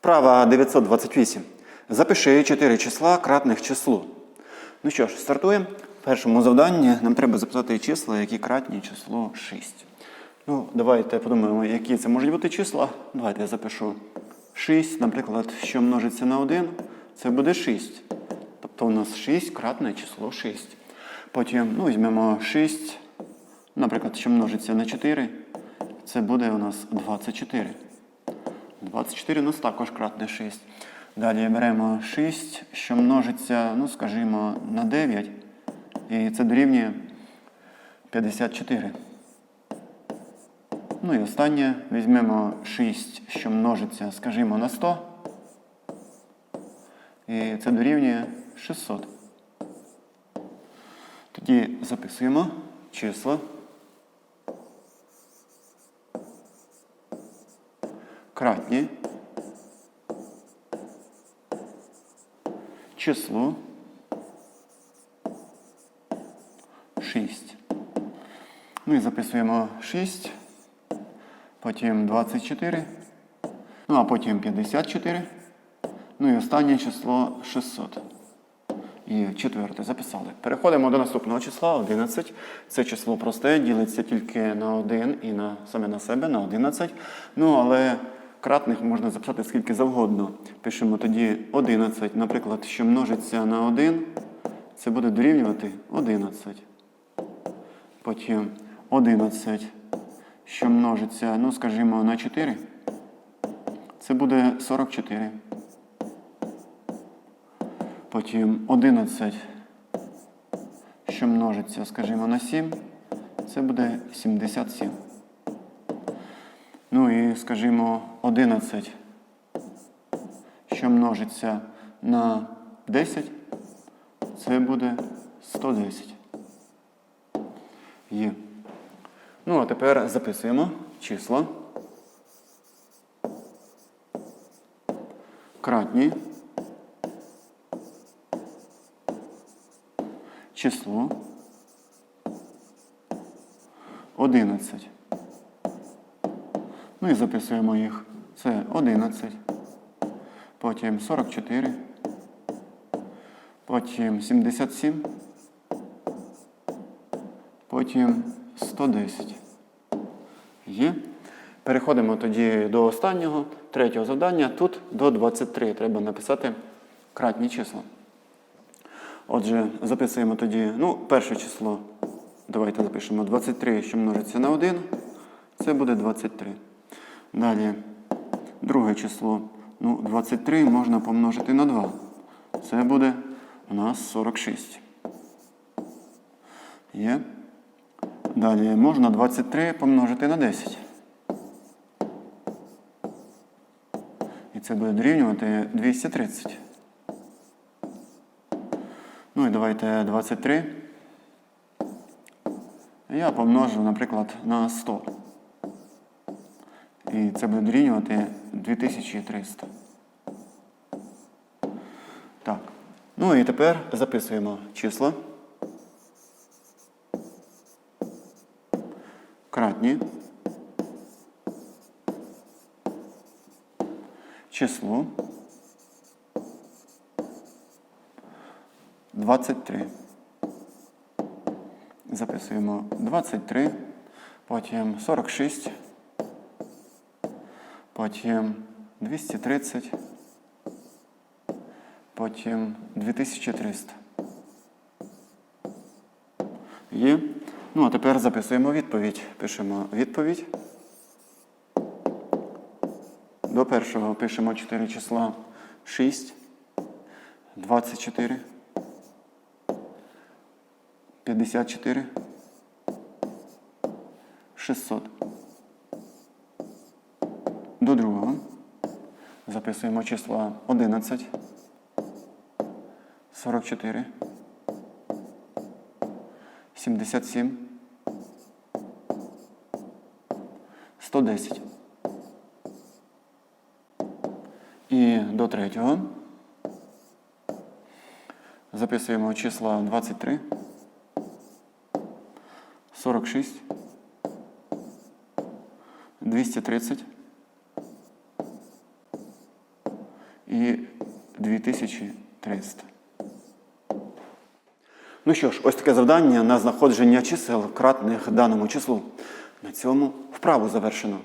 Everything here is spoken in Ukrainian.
Вправа 928. Запиши 4 числа кратних числу. Ну що ж, стартуємо. В першому завданні нам треба записати числа, які кратні число 6. Ну, Давайте подумаємо, які це можуть бути числа. Давайте я запишу 6, наприклад, що множиться на 1, це буде 6. Тобто у нас 6 кратне число 6. Потім ну, візьмемо 6, наприклад, що множиться на 4, це буде у нас 24. 24 у нас також кратне 6. Далі беремо 6, що множиться, ну, скажімо, на 9. І це дорівнює 54. Ну і останнє візьмемо 6, що множиться, скажімо, на 100. І це дорівнює 600. Тоді записуємо числа. кратні число 6. Ну і записуємо 6, потім 24, ну а потім 54. Ну і останнє число 600. І четверте записали. Переходимо до наступного числа 11. Це число просте, ділиться тільки на 1 і на саме на себе, на 11. Ну, але Кратних можна записати скільки завгодно. Пишемо тоді 11, наприклад, що множиться на 1, це буде дорівнювати 11. Потім 11, що множиться, ну, скажімо, на 4, це буде 44. Потім 11, що множиться, скажімо, на 7, це буде 77. Ну і, скажімо, 11, що множиться на 10, це буде 110. Є. Ну, а тепер записуємо число. Кратні. Число 11. Ну і записуємо їх. Це 11, потім 44, потім 77, потім 110. Є. Переходимо тоді до останнього, третього завдання. Тут до 23 треба написати кратні числа. Отже, записуємо тоді, ну, перше число. Давайте запишемо 23, що множиться на 1. Це буде 23. Далі, друге число. Ну, 23 можна помножити на 2. Це буде у нас 46. Є. Далі можна 23 помножити на 10. І це буде дорівнювати 230. Ну і давайте 23. Я помножу, наприклад, на 100. І це буде дорівнювати 2300. Так. Ну і тепер записуємо числа. Кратні. Число. 23. Записуємо 23, потім 46 потім 230, потім 2300. Є. Ну, а тепер записуємо відповідь. Пишемо відповідь. До першого пишемо 4 числа 6, 24, 54, 600. Записуємо числа 11, 44, 77, 110. І до третього. Записуємо числа 23, 46, 230. І 2300. Ну що ж, ось таке завдання на знаходження чисел, кратних даному числу. На цьому вправу завершено.